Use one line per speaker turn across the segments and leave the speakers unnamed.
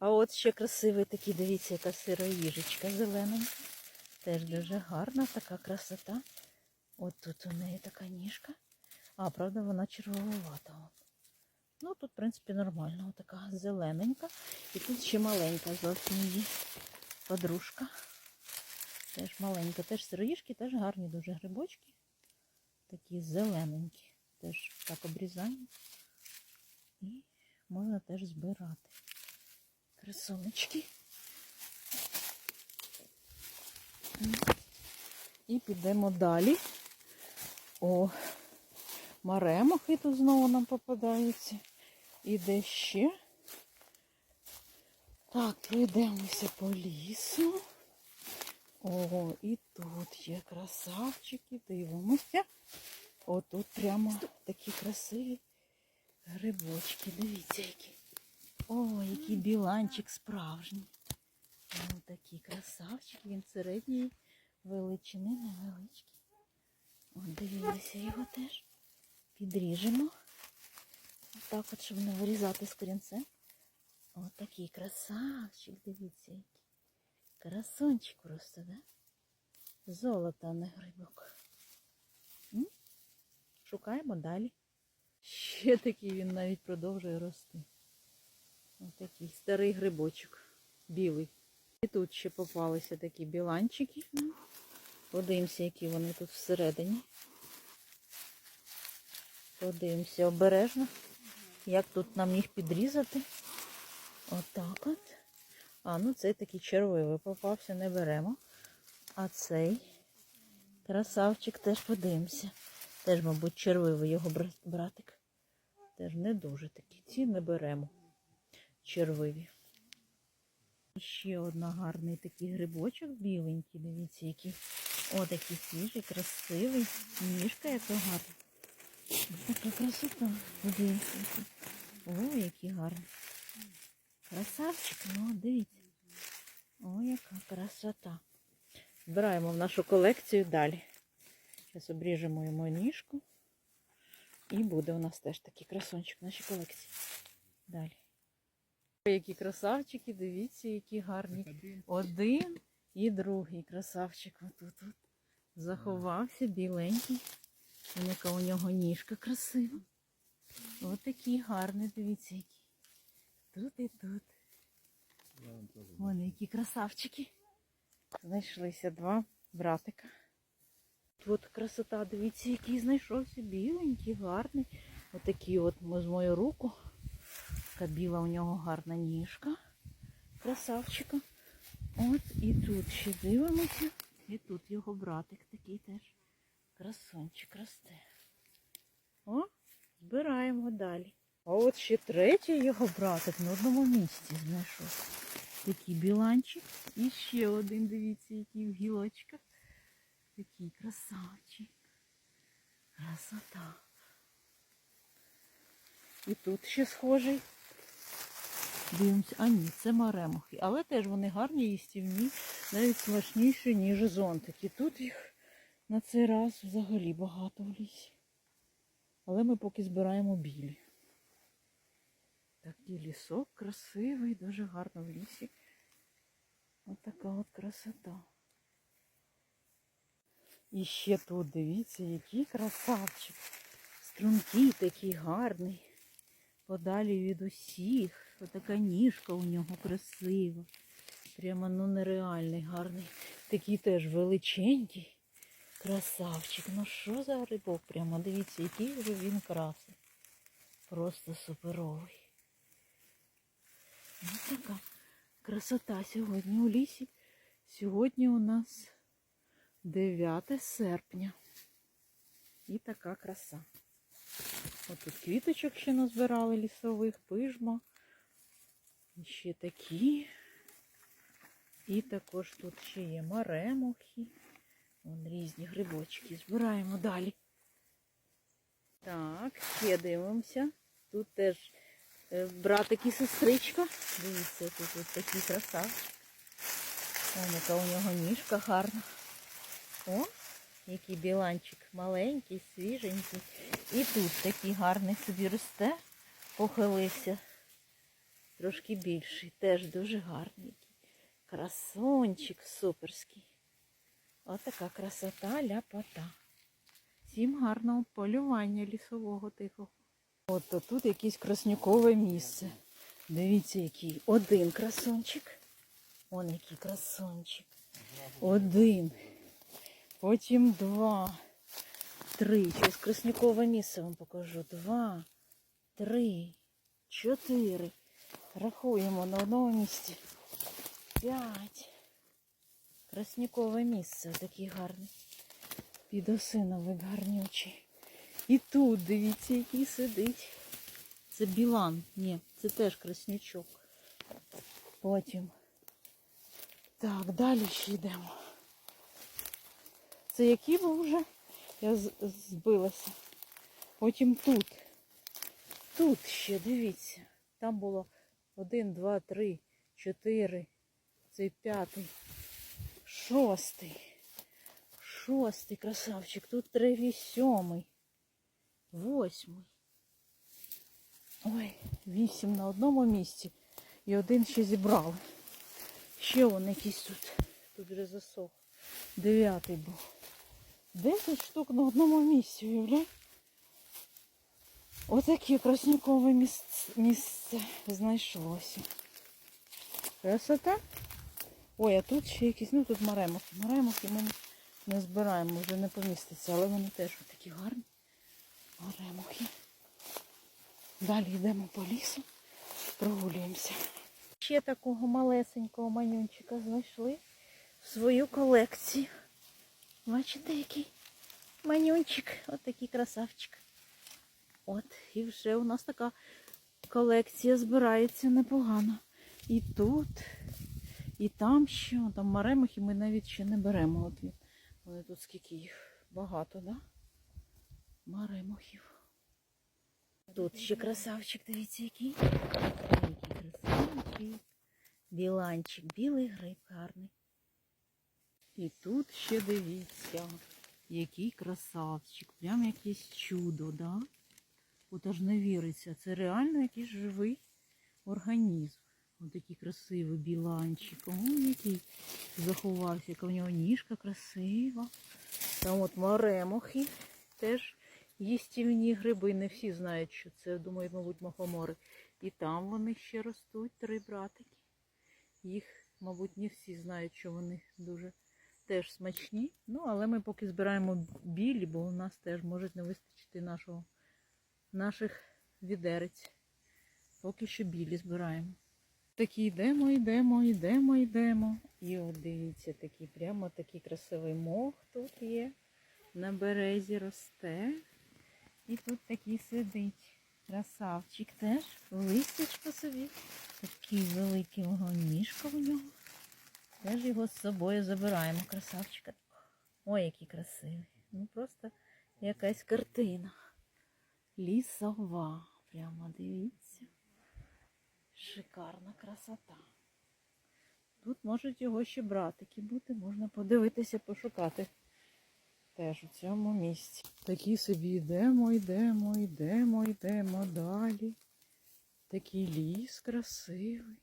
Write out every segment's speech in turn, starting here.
А от ще красивий такий, дивіться, яка сироїжечка зелененька. Теж дуже гарна така красота. От тут у неї така ніжка. А, правда, вона червовувата. Ну, тут, в принципі, нормально. От така зелененька. І тут ще маленька зовсім її подружка. Теж маленька. Теж сироїжки, теж гарні дуже грибочки. Такі зелененькі. Теж так обрізаємо. І можна теж збирати. Красонечки. І підемо далі. О, маремохи тут знову нам попадаються. І де ще. Так, пройдемося по лісу. О, і тут є красавчики, дивимося. О, тут прямо такі красиві грибочки. Дивіться, які. О, який біланчик справжній. Ось такий красавчик, він середньої величини, невеличкий. От дивилися його теж. Підріжемо. Отак от, щоб не вирізати з корінцем. Ось такий красавчик, дивіться, який. Красунчик просто, да? Золото, а не грибок. М? Шукаємо далі. Ще такий він навіть продовжує рости. Ось такий старий грибочок. Білий. І тут ще попалися такі біланчики. Подивимося, які вони тут всередині. Подивимося обережно, як тут нам їх підрізати. Отак от. А, ну цей такий червивий попався, не беремо. А цей красавчик теж подивимося. Теж, мабуть, червивий його братик. Теж не дуже такі. Ці не беремо. Червиві. Ще одна гарний такий грибочок біленький, дивіться, який. О, такий свіжий, красивий. Ніжка яка гарна. Така красота. Подивіться. О, який гарний. Красавчик, ну дивіться. О, яка красота. Збираємо в нашу колекцію далі. Зараз обріжемо йому ніжку. І буде у нас теж такий красончик в нашій колекції. Далі. Які красавчики, дивіться, які гарні. Один і другий красавчик. Отут от заховався, біленький. Яка у нього ніжка красива. Ось такий гарний, дивіться, який. Тут і тут. Вон які красавчики. Знайшлися два братика. Тут красота, дивіться, який знайшовся. Біленький, гарний. Отакий от ми з мою руку. Така біла у нього гарна ніжка. Красавчика. От і тут ще дивимося. І тут його братик такий теж. Красончик росте. О, збираємо далі. А от ще третій його братик на одному місці знайшов. Такий біланчик. І ще один, дивіться, який в гілочках. Такий красавчик. Красота. І тут ще схожий. Дивимося. А ні, це маремухи. Але теж вони гарні, їстівні, навіть смачніші, ніж зонтики. Тут їх на цей раз взагалі багато в лісі. Але ми поки збираємо білі. Такий лісок красивий, дуже гарно в лісі. Ось така от красота. І ще тут, дивіться, який красавчик. Стрункий такий гарний. Подалі від усіх. Отака ніжка у нього красива. Прямо ну нереальний, гарний. Такий теж величенький. Красавчик. Ну що за рибок? Прямо дивіться, який вже він красий. Просто суперовий. Ось така красота сьогодні у лісі. Сьогодні у нас 9 серпня. І така краса. Ось тут квіточок ще назбирали лісових, пижма. І ще такі. І також тут ще є маремухи. Вон різні грибочки. Збираємо далі. Так, ще дивимося. Тут теж е, братик і сестричка. Дивіться, тут ось красавчик. Вон яка у нього ніжка гарна. О, який біланчик маленький, свіженький. І тут такий гарний собі росте, похилився. трошки більший. Теж дуже гарний. Красончик суперський. Отака красота ляпота. Всім гарного полювання лісового тихого. От тут якесь краснюкове місце. Дивіться, який один красончик. Вон який красончик. Один. Потім два. Три. Через краснякове місце вам покажу. Два, три, чотири. Рахуємо на одному місці. П'ять. Краснякове місце. Такий гарний. Підосиновик гарнючий. І тут, дивіться, який сидить. Це білан. Ні, це теж краснячок. Потім. Так, далі ще йдемо. Це який був вже? Я збилася. Потім тут. Тут ще, дивіться. Там було один, два, три, чотири. Цей п'ятий. Шостий. Шостий красавчик. Тут третій, сьомий. Восьмий. Ой, вісім на одному місці. І один ще зібрали. Ще вон якийсь тут. Тут вже засох. Дев'ятий був. Десять штук на одному місці, уявляй? Отаке краснікове місце, місце знайшлося. Красота. Ой, а тут ще якісь, ну тут маремохи. Маремохи ми не збираємо, вже не поміститься, але вони теж такі гарні. Маремохи. Далі йдемо по лісу, прогулюємося. Ще такого малесенького манюнчика знайшли в свою колекцію. Бачите, який манюнчик, от такий красавчик. От, і вже у нас така колекція збирається непогано. І тут, і там ще, там маремахи ми навіть ще не беремо. От він. Вони тут скільки їх багато, да? Маремахів. Тут ще красавчик, дивіться, який. Який красавчик. Біланчик, білий гриб гарний. І тут ще дивіться, який красавчик. Прям якесь чудо, да? От аж не віриться. Це реально якийсь живий організм. Ось такий красивий біланчик. О, який заховався, яка в нього ніжка красива. Там от маремохи теж їстівні гриби. Не всі знають, що це, думаю, мабуть, махомори. І там вони ще ростуть, три братики. Їх, мабуть, не всі знають, що вони дуже теж смачні. Ну, але ми поки збираємо білі, бо у нас теж може не вистачити нашого, наших відерець. Поки що білі збираємо. Такі йдемо, йдемо, йдемо, йдемо. І от дивіться, такий прямо такий красивий мох тут є. На березі росте. І тут такий сидить. Красавчик теж. Листячко собі. Такий великий ніжка у нього. Теж його з собою забираємо, красавчика. Ой, який красивий. Ну просто якась картина. Лісова. Прямо дивіться. Шикарна красота. Тут можуть його ще братики бути, можна подивитися, пошукати. Теж у цьому місці. Такі собі йдемо, йдемо, йдемо, йдемо далі. Такий ліс красивий.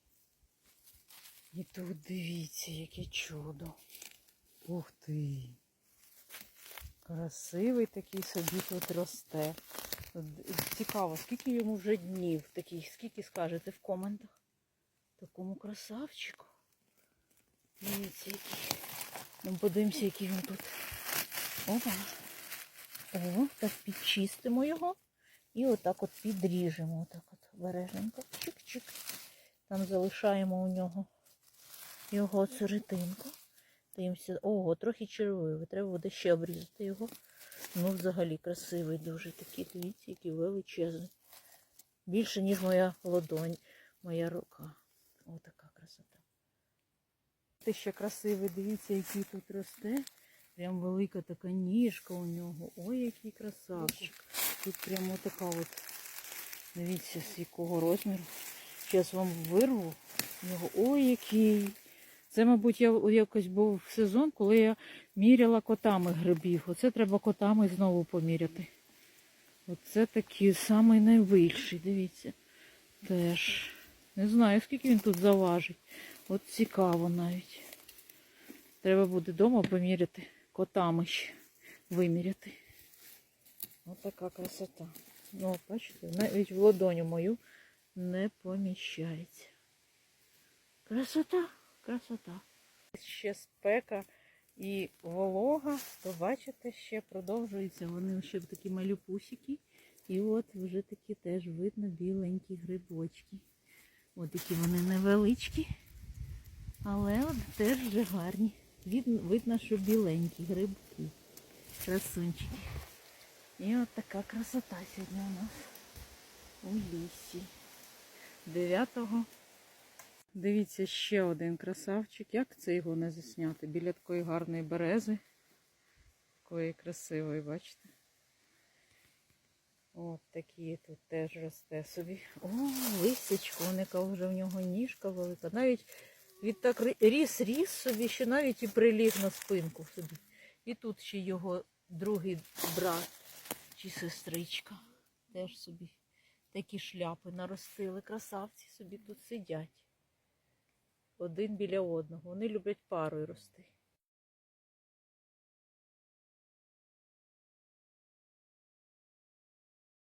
І тут дивіться, яке чудо. Ух ти. Красивий такий собі тут росте. Цікаво, скільки йому вже днів такий, скільки скажете в коментах. Такому красавчику. Дивіться, який. Ну, подивимося, який він тут. Опа. О, так підчистимо його. І отак от підріжемо. Отак от бережненько. Чик-чик. Там залишаємо у нього його серединку. Дивимося. Ого, трохи червивий. Треба буде ще обрізати його. Ну, взагалі красивий дуже такий. Дивіться, який величезний. Більше, ніж моя ладонь, моя рука. Отака красота. Те ще красивий, дивіться, який тут росте. Прям велика така ніжка у нього. Ой, який красавчик. Тут прямо така от, дивіться, з якого розміру. Зараз вам вирву. Ой, який. Це, мабуть, я якось був сезон, коли я міряла котами грибів. Оце треба котами знову поміряти. Оце такий самий найбільший, дивіться. Теж Не знаю, скільки він тут заважить. От цікаво навіть. Треба буде вдома поміряти, котами ще виміряти. Ось така красота. Ну, бачите, навіть в ладоню мою не поміщається. Красота, красота. Ще спека і волога, то бачите, ще продовжується. Вони ще такі малюпусики. І от вже такі теж видно біленькі грибочки. От такі вони невеличкі, але от теж вже гарні. Видно, що біленькі грибки. Красунчики. І от така красота сьогодні у нас у лісі. 9-го. Дивіться, ще один красавчик. Як це його не засняти? Біля такої гарної берези. Такої красивої, бачите? От такі тут теж росте собі. О, лисячко, яка вже в нього ніжка велика. Навіть від так ріс ріс собі, що навіть і приліг на спинку собі. І тут ще його другий брат чи сестричка. Теж собі такі шляпи наростили. Красавці собі тут сидять. Один біля одного. Вони люблять парою рости.